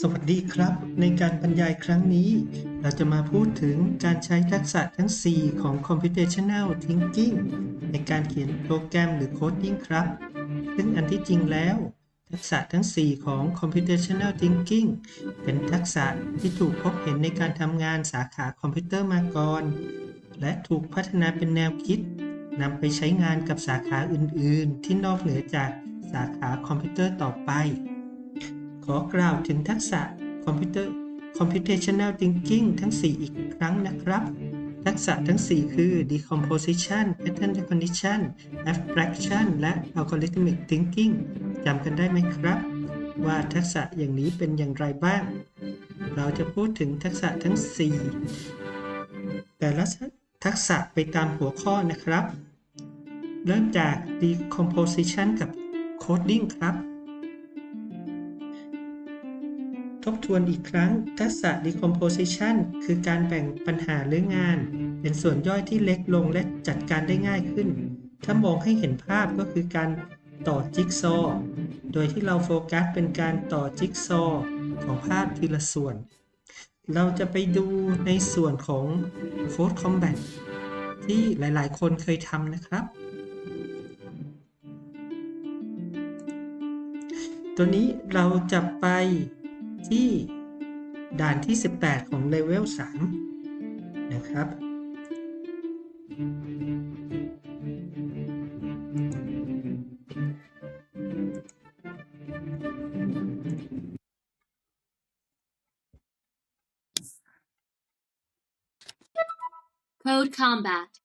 สวัสดีครับ ในการบรรยายครั้งนี้ เราจะมาพูดถึงการใช้ทักษะทั้ง 4 ของ Computational Thinking ในการเขียนโปรแกรมหรือ Coding ครับ ซึ่งอันที่จริงแล้ว ทักษะทั้ง 4 ของ Computational Thinking เป็นทักษะที่ถูกพบเห็นในการทำงานสาขาคอมพิวเตอร์มาก่อน และถูกพัฒนาเป็นแนวคิดนำไปใช้งานกับสาขาอื่น ๆ ที่นอกเหนือจากสาขาคอมพิวเตอร์ต่อไป ขอกล่าวถึงทักษะคอมพิวเตอร์ computational thinking ทั้ง 4 อีกครั้งนะครับ ทักษะทั้ง 4 คือ decomposition pattern recognition abstraction และ algorithmic thinking จำกันได้ไหมครับ ว่าทักษะอย่างนี้เป็นอย่างไรบ้าง เราจะพูดถึงทักษะทั้ง 4 แต่ละทักษะไปตามหัวข้อนะครับ เริ่มจาก decomposition กับ coding ครับ ทบทวนอีกครั้ง ทักษะ decomposition คือการแบ่งปัญหาหรืองาน เป็นส่วนย่อยที่เล็กลงและจัดการได้ง่ายขึ้น ถ้ามองให้เห็นภาพก็คือการต่อจิ๊กซอโดยที่เราโฟกัสเป็นการต่อจิ๊กซอของภาพทีละส่วน เราจะไปดูในส่วนของ Code Combat ที่หลายๆ คนเคยทำนะครับ ตัวนี้เราจะไป ที่ด่านที่ 18 ของเลเวล 3 นะครับ Code Combat.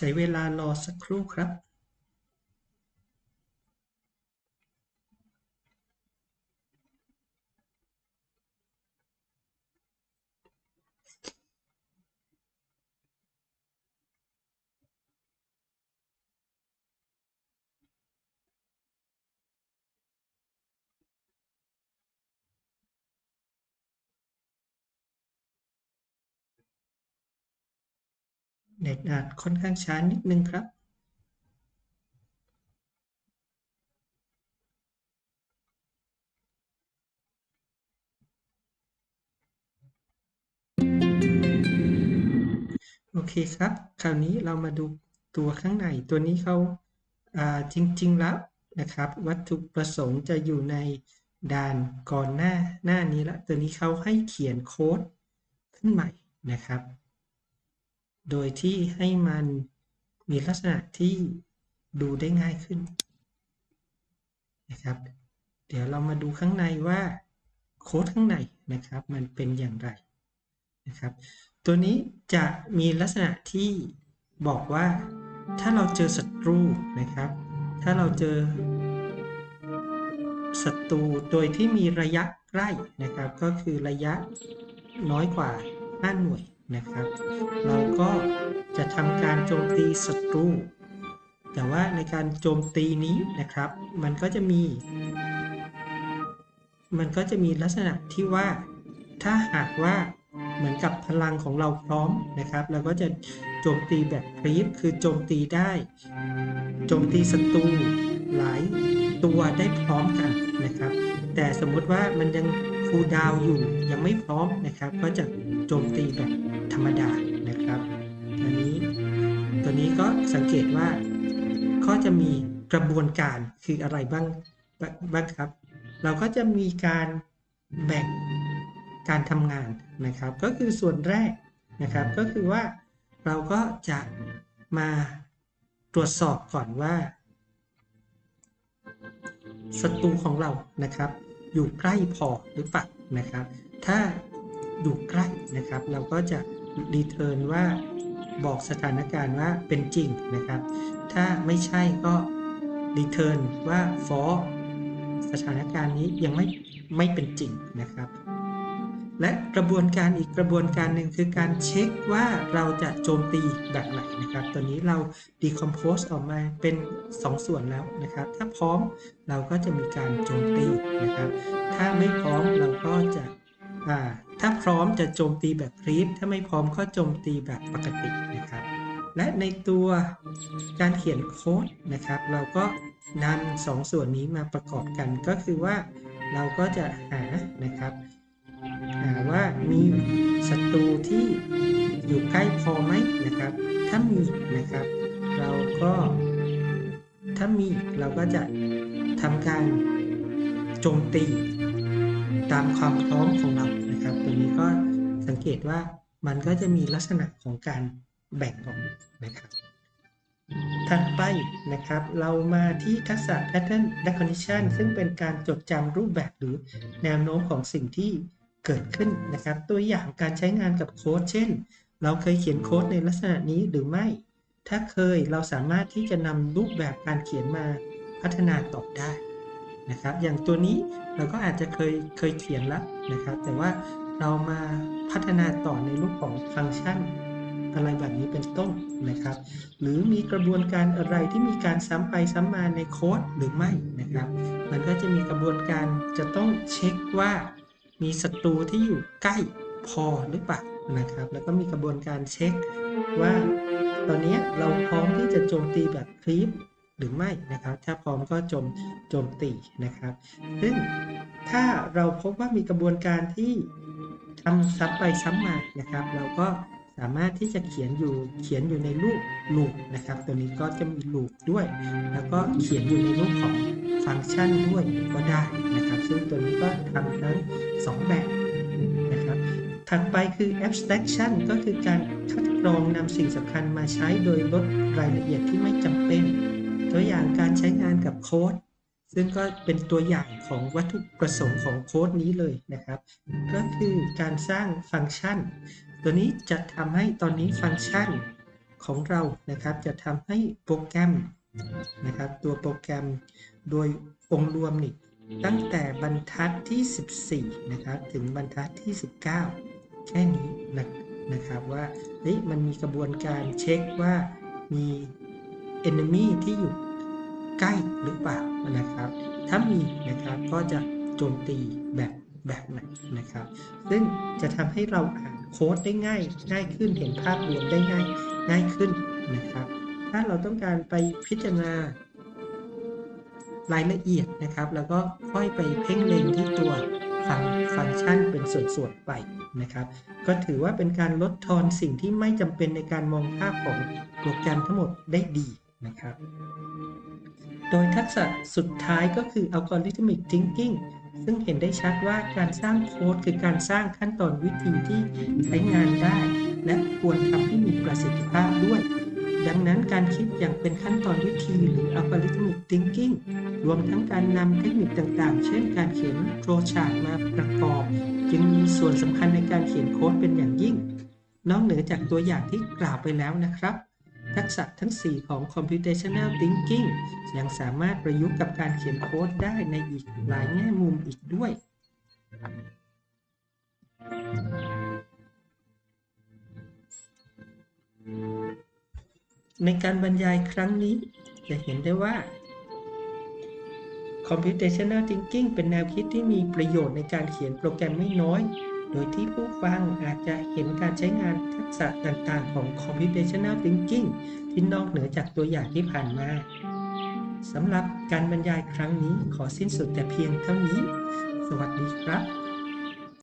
ใช้เวลารอสักครู่ครับ เน็ตอาจค่อนข้างช้านิดนึงครับ โอเคครับ คราวนี้เรามาดูตัวข้างในตัวนี้เขาาจริง ๆ แล้วนะครับ วัตถุประสงค์จะอยู่ในด่านก่อนหน้าหน้านี้ละตัวนี้เขาให้เขียนโค้ดขึ้นใหม่นะครับ โดยที่ให้มันมีลักษณะที่ดูได้ง่ายขึ้นนะครับ เดี๋ยวเรามาดูข้างในว่าโค้ดข้างในนะครับ มันเป็นอย่างไรนะครับ ตัวนี้จะมีลักษณะที่บอกว่าถ้าเราเจอศัตรูนะครับ ถ้าเราเจอศัตรูโดยที่มีระยะใกล้นะครับ ก็คือระยะน้อยกว่า 5 หน่วย นะครับ เราก็จะทำการโจมตีศัตรู แต่ว่าในการโจมตีนี้นะครับ มันก็จะมี มันก็จะมีลักษณะที่ว่า ถ้าหากว่าเหมือนกับพลังของเราพร้อมนะครับ เราก็จะโจมตีแบบครีปคือโจมตีได้ โจมตีศัตรูหลายตัวได้พร้อมกันนะครับ แต่สมมติว่ามันยังคูดาวอยู่ยังไม่พร้อมนะครับ ก็จะโจมตีแบบ รรมดานะครับอันนี้ตัวนี้ก็สังเกตว่าก็จะมีกระบวนการคืออะไรบ้างบ้างครับ เราก็จะมีการแบ่งการทำงานนะครับ ก็คือส่วนแรกนะครับ ก็คือว่าเราก็จะมาตรวจสอบก่อนว่าศัตรูของเรานะครับ อยู่ใกล้พอหรือเปล่านะครับ ถ้าอยู่ใกล้นะครับ เราก็จะ รีเทิร์นว่าบอกสถานการณ์ว่าเป็นจริงนะครับ ถ้าไม่ใช่ก็รีเทิร์นว่าฟอสถานการณ์นี้ยังไม่ไม่เป็นจริงนะครับ และกระบวนการอีกกระบวนการหนึ่งคือการเช็คว่าเราจะโจมตีแบบไหนนะครับตัวนี้เรา decompose ออกมาเป็น2ส่วนแล้วนะครับ ถ้าพร้อมเราก็จะมีการโจมตีนะครับ ถ้าไม่พร้อมเราก็จะ ถ้าพร้อมจะโจมตีแบบคลิปถ้าไม่พร้อมก็โจมตีแบบปกตินะครับ และในตัวการเขียนโค้ดนะครับ เราก็นำสองส่วนนี้มาประกอบกันก็คือว่าเราก็จะหานะครับหาว่ามีศัตรูที่อยู่ใกล้พอไหมนะครับ ถ้ามีนะครับ เราก็ถ้ามีเราก็จะทำการโจมตี ตามความพร้อมของเรานะครับ ตัวนี้ก็สังเกตว่ามันก็จะมีลักษณะของการแบ่งออกนะครับถัดไปนะครับ เรามาที่ทักษะ pattern recognition ซึ่งเป็นการจดจำรูปแบบหรือแนวโน้มของสิ่งที่เกิดขึ้นนะครับ ตัวอย่างการใช้งานกับโค้ดเช่น เราเคยเขียนโค้ดในลักษณะนี้หรือไม่ ถ้าเคยเราสามารถที่จะนำรูปแบบการเขียนมาพัฒนาต่อได้ นะครับ อย่างตัวนี้เราก็อาจจะเคยเคยเขียนแล้วนะครับ แต่ว่าเรามาพัฒนาต่อในรูปของฟังก์ชันอะไรแบบนี้เป็นต้นนะครับ หรือมีกระบวนการอะไรที่มีการซ้ำไปซ้ำมาในโค้ดหรือไม่นะครับ มันก็จะมีกระบวนการจะต้องเช็คว่ามีศัตรูที่อยู่ใกล้พอหรือเปล่านะครับ แล้วก็มีกระบวนการเช็คว่า ตอนนี้เราพร้อมที่จะโจมตีแบบคลิป หรือไม่นะครับ ถ้าพร้อมก็โจมโจมตีนะครับ ซึ่งถ้าเราพบว่ามีกระบวนการที่ทำซ้ำไปซ้ำมานะครับ เราก็สามารถที่จะเขียนอยู่เขียนอยู่ในรูปลูปนะครับ ตัวนี้ก็จะมีลูปด้วย แล้วก็เขียนอยู่ในรูปของฟังก์ชันด้วยก็ได้นะครับ ซึ่งตัวนี้ก็ทำทั้งสองแบบนะครับ ถัดไปคือ abstraction ก็คือการคัดกรองนำสิ่งสำคัญมาใช้โดยลดรายละเอียดที่ไม่จำเป็น ตัวอย่างการใช้งานกับโค้ดซึ่งก็เป็นตัวอย่างของวัตถุประสงค์ของโค้ดนี้เลยนะครับ ก็คือการสร้างฟังก์ชัน ตัวนี้จะทำให้ตอนนี้ฟังก์ชันของเรานะครับ จะทำให้โปรแกรมนะครับ ตัวโปรแกรมโดยองค์รวมนี่ตั้งแต่บรรทัดที่ 14 นะครับ ถึงบรรทัดที่ 19 แค่นี้นะนะครับว่าเฮ้ยมันมีกระบวนการเช็คว่ามี enemy ที่อยู่ใกล้หรือเปล่านะครับ ถ้ามีนะครับก็จะโจมตีแบบแบบไหนนะครับ ซึ่งจะทำให้เราอ่านโค้ดได้ง่ายง่ายขึ้นเห็นภาพรวมได้ง่ายง่ายขึ้นนะครับ ถ้าเราต้องการไปพิจารณารายละเอียดนะครับ แล้วก็ค่อยไปเพ่งเล็งที่ตัวฟังฟังก์ชันเป็นส่วนๆไปนะครับ ก็ถือว่าเป็นการลดทอนสิ่งที่ไม่จำเป็นในการมองภาพของโปรแกรมทั้งหมดได้ดี นะครับ โดยทักษะสุดท้ายก็คือ algorithmic thinking ซึ่งเห็นได้ชัดว่าการสร้างโค้ดคือการสร้างขั้นตอนวิธีที่ใช้งานได้ และควรทำให้มีประสิทธิภาพด้วยดังนั้นการคิดอย่างเป็นขั้นตอนวิธีหรือ algorithmic thinking รวมทั้งการนำเทคนิคต่างๆ เช่นการเขียนโฟลว์ชาร์ตมาประกอบ จึงมีส่วนสำคัญในการเขียนโค้ดเป็นอย่างยิ่ง นอกเหนือจากตัวอย่างที่กล่าวไปแล้วนะครับ ทักษะทั้ง 4 ของ computational thinking ยังสามารถประยุกต์กับการเขียนโค้ดได้ในอีกหลายแง่มุมอีกด้วย ในการบรรยายครั้งนี้ จะเห็นได้ว่า computational thinking เป็นแนวคิดที่มีประโยชน์ในการเขียนโปรแกรมไม่น้อย โดยที่ผู้ฟังอาจจะเห็นการใช้งานทักษะต่างๆ ของ computational thinking ที่นอกเหนือจากตัวอย่างที่ผ่านมาสำหรับการบรรยายครั้งนี้ขอสิ้นสุดแต่เพียงเท่านี้ สวัสดีครับ